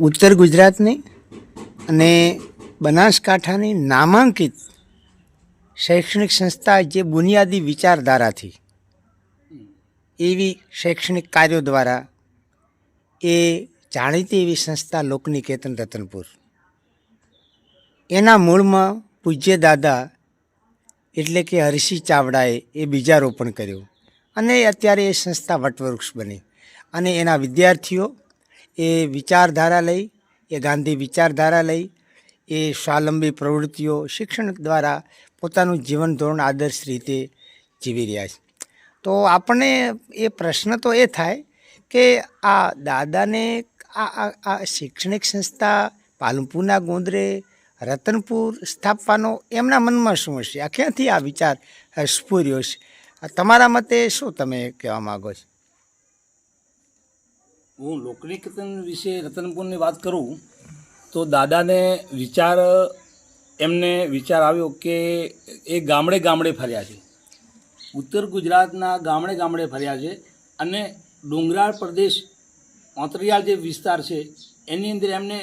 ઉત્તર ગુજરાતની અને બનાસકાંઠાની નામાંકિત શૈક્ષણિક સંસ્થા જે બુનિયાદી વિચારધારાથી એવી શૈક્ષણિક કાર્યો દ્વારા એ જાણીતી એવી સંસ્થા લોકનિકેતન રતનપુર. એના મૂળમાં પૂજ્ય દાદા એટલે કે હરિસિંહ ચાવડાએ એ બીજારોપણ કર્યું અને અત્યારે એ સંસ્થા વટવૃક્ષ બની અને એના વિદ્યાર્થીઓ એ વિચારધારા લઈ, એ ગાંધી વિચારધારા લઈ, એ સ્વાવલંબી પ્રવૃત્તિઓ શિક્ષણ દ્વારા પોતાનું જીવન ધોરણ આદર્શ રીતે જીવી રહ્યા છે. તો આપણને એ પ્રશ્ન તો એ થાય કે આ દાદાને આ આ શૈક્ષણિક સંસ્થા પાલનપુરના ગોંદરે રતનપુર સ્થાપવાનો એમના મનમાં શું હશે? આ ક્યાંથી આ વિચાર સ્ફૂર્યો છે? તમારા મતે શું તમે કહેવા માગો છો? હું લોકનિકેતન વિશે રતનપુરની વાત કરું, તો દાદાને વિચાર, એમને વિચાર આવ્યો કે એ ગામડે ગામડે ફર્યા છે. ઉત્તર ગુજરાતના ગામડે ગામડે ફર્યા છે અને ડુંગરાળ પ્રદેશ, ઓતરિયાળ જે વિસ્તાર છે, એની અંદર એમને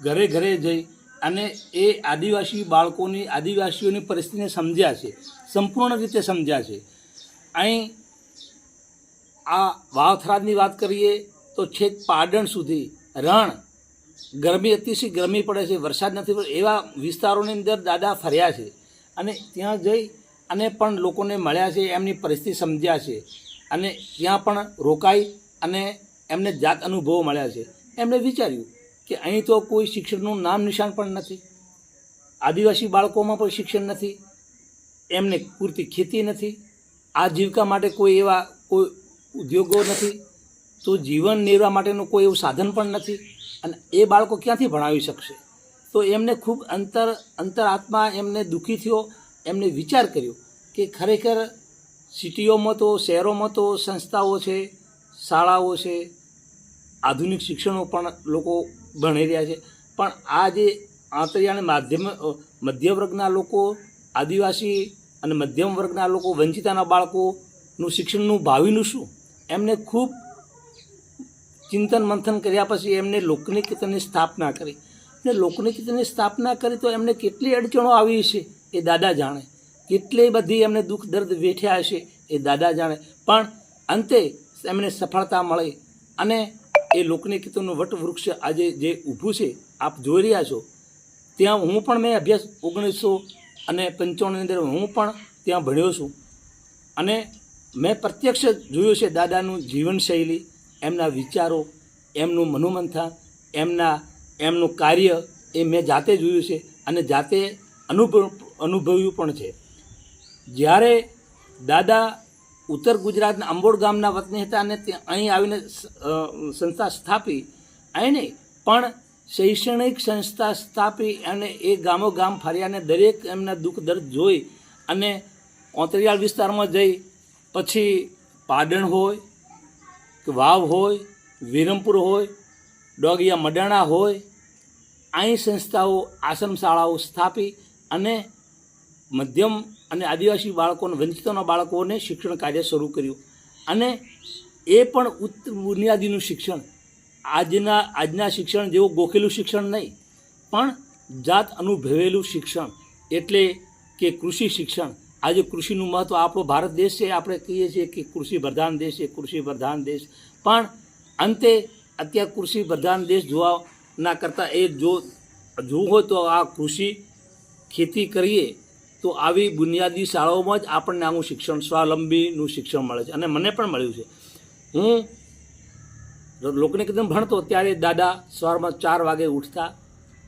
ઘરે ઘરે જઈ અને એ આદિવાસી બાળકોની, આદિવાસીઓની પરિસ્થિતિને સમજ્યા છે, સંપૂર્ણ રીતે સમજ્યા છે. અહીં આ વાવથરાદની વાત કરીએ તો છેક પાડણ સુધી રણ ગરમી અતિશય ગરમી પડે છે, વરસાદ નથી પડતો, એવા વિસ્તારોની અંદર દાદા ફર્યા છે. અને ત્યાં જઈ અને પણ લોકોને મળ્યા છે, એમની પરિસ્થિતિ સમજ્યા છે. અને ત્યાં પણ રોકાઈ અને એમને જાત અનુભવો મળ્યા છે. એમણે વિચાર્યું કે અહીં તો કોઈ શિક્ષણનું નામ નિશાન પણ નથી. આદિવાસી બાળકોમાં પણ શિક્ષણ નથી. એમને પૂરતી ખેતી નથી. આજીવિકા માટે કોઈ એવા કોઈ ઉદ્યોગો નથી. તો જીવન નિર્વાહ માટેનું કોઈ એવું સાધન પણ નથી અને એ બાળકો ક્યાંથી ભણાવી શકશે? તો એમને ખૂબ અંતર, અંતરાત્મા એમને દુઃખી થયો, એમને વિચાર કર્યો કે ખરેખર સિટીઓમાં તો, શહેરોમાં તો સંસ્થાઓ છે, શાળાઓ છે, આધુનિક શિક્ષણો પણ લોકો ભણી રહ્યા છે. પણ આ જે આંતરિયાને માધ્યમ વર્ગના લોકો, આદિવાસી અને મધ્યમ વર્ગના લોકો, વંચિતાના બાળકોનું શિક્ષણનું ભાવિનું શું? એમને ખૂબ ચિંતન મંથન કર્યા પછી એમને લોકનિકેતનની સ્થાપના કરી. ને લોકનિકેતનની સ્થાપના કરી તો એમને કેટલી અડચણો આવી છે એ દાદા જાણે. કેટલી બધી એમને દુઃખ દર્દ વેઠ્યા હશે એ દાદા જાણે. પણ અંતે એમને સફળતા મળી અને એ લોકનિકેતનનું વટવૃક્ષ આજે જે ઊભું છે, આપ જોઈ રહ્યા છો, ત્યાં હું પણ મેં અભ્યાસ ઓગણીસો અને પંચાણુંની અંદર હું પણ ત્યાં ભણ્યો છું. અને મેં પ્રત્યક્ષ જોયું છે દાદાનું જીવનશૈલી એમના વિચારો, એમનું મનોમંથન, એમના, એમનું કાર્ય એ મેં જાતે જોયું છે અને જાતે અનુભવ, અનુભવ્યું પણ છે. જ્યારે દાદા ઉત્તર ગુજરાતના અંબોડ ગામના વતની હતા અને અહીં આવીને સંસ્થા સ્થાપી એને પણ શૈક્ષણિક સંસ્થા સ્થાપી અને એ ગામો ગામ ફર્યા દરેક એમના દુઃખ દર્દ જોઈ અને ઓતરિયાળ વિસ્તારમાં જઈ, પછી પાડણ હોય વાવ હોય, વિરમપુર હોય, ડોગિયા મડાણા હોય અહીં સંસ્થાઓ આશ્રમ શાળાઓ સ્થાપી અને મધ્યમ અને આદિવાસી બાળકોને, વંચિતોના બાળકોને શિક્ષણ કાર્ય શરૂ કર્યું. અને એ પણ ઉચ્ચ બુનિયાદીનું શિક્ષણ. આજના આજના શિક્ષણ જેવું ગોખેલું શિક્ષણ નહીં, પણ જાત અનુભવેલું શિક્ષણ. એટલે કે કૃષિ શિક્ષણ. આજે કૃષિનું મહત્ત્વ આપણો ભારત દેશ છે, આપણે કહીએ છીએ કે કૃષિ પ્રધાન દેશ છે કૃષિ પ્રધાન દેશ. પણ અંતે અત્યારે કૃષિ પ્રધાન દેશ જોવાના કરતાં એ જો જોવું હોય તો આ કૃષિ ખેતી કરીએ તો આવી બુનિયાદી શાળાઓમાં જ આપણને આવું શિક્ષણ, સ્વાવલંબીનું શિક્ષણ મળે છે. અને મને પણ મળ્યું છે. હું લોકનિકેતન ભણતો ત્યારે દાદા સવારમાં ચાર વાગે ઉઠતા,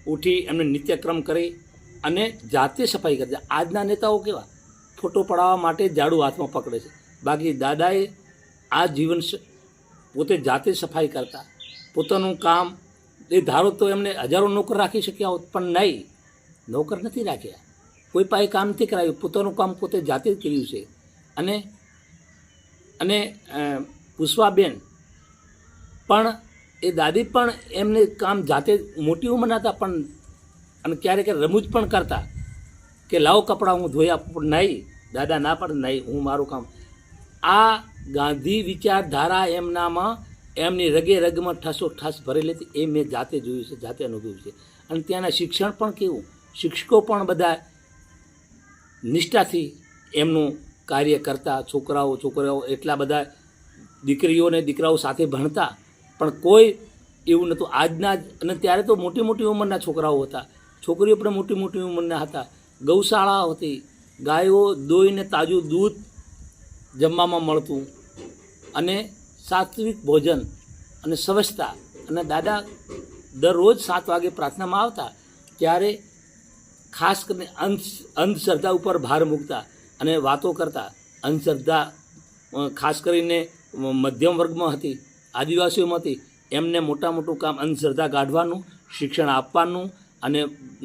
ઉઠી એમને નિત્યક્રમ કરી અને જાતે સફાઈ કરતા આજના નેતાઓ કેવા? ફોટો પડાવવા માટે ઝાડુ હાથમાં પકડે છે. બાકી દાદાએ આ જીવન પોતે જાતે સફાઈ કરતા. પોતાનું કામ, એ ધારો તો એમને હજારો નોકર રાખી શક્યા હોત, પણ નહીં. નોકર નથી રાખ્યા. કોઈ પાસે કામ નથી કરાવ્યું પોતાનું કામ પોતે જાતે જ કર્યું છે. અને અને પુષ્પાબેન પણ, એ દાદી પણ એમને કામ જાતે મોટી ઉંમરના હતા, પણ, અને ક્યારેક રમૂજ પણ કરતા. કે લાવ કપડાં હું ધોઈ આપું, પણ નહીં, દાદા ના પણ નહીં, હું મારું કામ. આ ગાંધી વિચારધારા એમનામાં એમની રગે રગમાં ઠસો ઠસ ભરેલી હતી, એ મેં જાતે જોયું છે, જાતે અનુભવ્યું છે. અને ત્યાંના શિક્ષણ પણ કેવું, શિક્ષકો પણ બધા નિષ્ઠાથી એમનું કાર્ય કરતા, છોકરાઓ છોકરાઓ એટલા બધા દીકરીઓને દીકરાઓ સાથે ભણતા, પણ કોઈ એવું નહોતું. આજના અને ત્યારે તો મોટી મોટી ઉંમરના છોકરાઓ હતા. છોકરીઓ પણ મોટી મોટી ઉંમરના હતા. ગૌશાળા હતી. ગાયો દોઈને તાજું દૂધ જમવામાં મળતું અને સાત્વિક ભોજન અને સ્વચ્છતા. અને દાદા દરરોજ સાત વાગે પ્રાર્થનામાં આવતા ત્યારે ખાસ કરીને અંધ, અંધશ્રદ્ધા ઉપર ભાર મૂકતા અને વાતો કરતા. અંધશ્રદ્ધા ખાસ કરીને મધ્યમ વર્ગમાં હતી, આદિવાસીઓમાં હતી. એમને મોટા મોટું કામ અંધશ્રદ્ધા કાઢવાનું, શિક્ષણ આપવાનું અને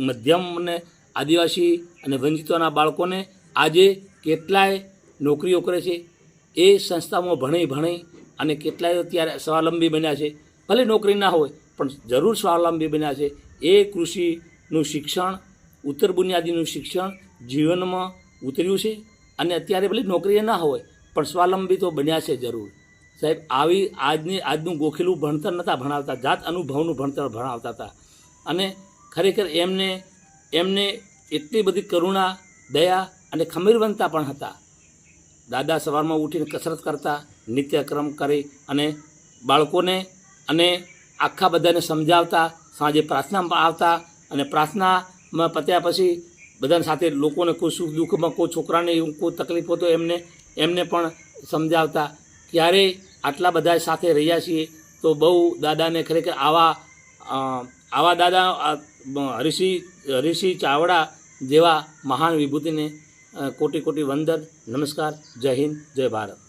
મધ્યમ અને આદિવાસી અને વંચિતોના બાળકોને આજે કેટલાય નોકરીઓ કરે છે. એ સંસ્થામાં ભણી ભણી અને કેટલાય અત્યારે સ્વાવલંબી બન્યા છે. ભલે નોકરી ના હોય, પણ જરૂર સ્વાવલંબી બન્યા છે. એ કૃષિનું શિક્ષણ, ઉત્તર બુનિયાદીનું શિક્ષણ જીવનમાં ઉતર્યું છે અને અત્યારે ભલે નોકરીએ ના હોય, પણ સ્વાવલંબી તો બન્યા છે જરૂર. સાહેબ, આવી આજની, આજનું ગોખેલું ભણતર નહોતા ભણાવતા, જાત અનુભવનું ભણતર ભણાવતા હતા. અને ખરેખર એમને એમને એટલી બધી કરુણા, દયા અને ખમીરવંતા પણ હતા. દાદા સવારમાં ઉઠીને કસરત કરતા, નિત્યક્રમ કરી અને બાળકોને અને આખા બધાને સમજાવતા, સાંજે પ્રાર્થનામાં આવતા અને પ્રાર્થનામાં પત્યા પછી બધાની સાથે લોકોને કોઈ સુખ દુઃખમાં, કોઈ છોકરાને કોઈ તકલીફ તો એમને એમને પણ સમજાવતા. ક્યારે આટલા બધા સાથે રહ્યા છીએ તો બહુ દાદાને ખરેખર આવા આવા દાદા હરિષિ હરિસિંહ ચાવડા જેવા મહાન વિભૂતિને કોટી કોટી વંદન, નમસ્કાર, જય હિન્દ, જય ભારત.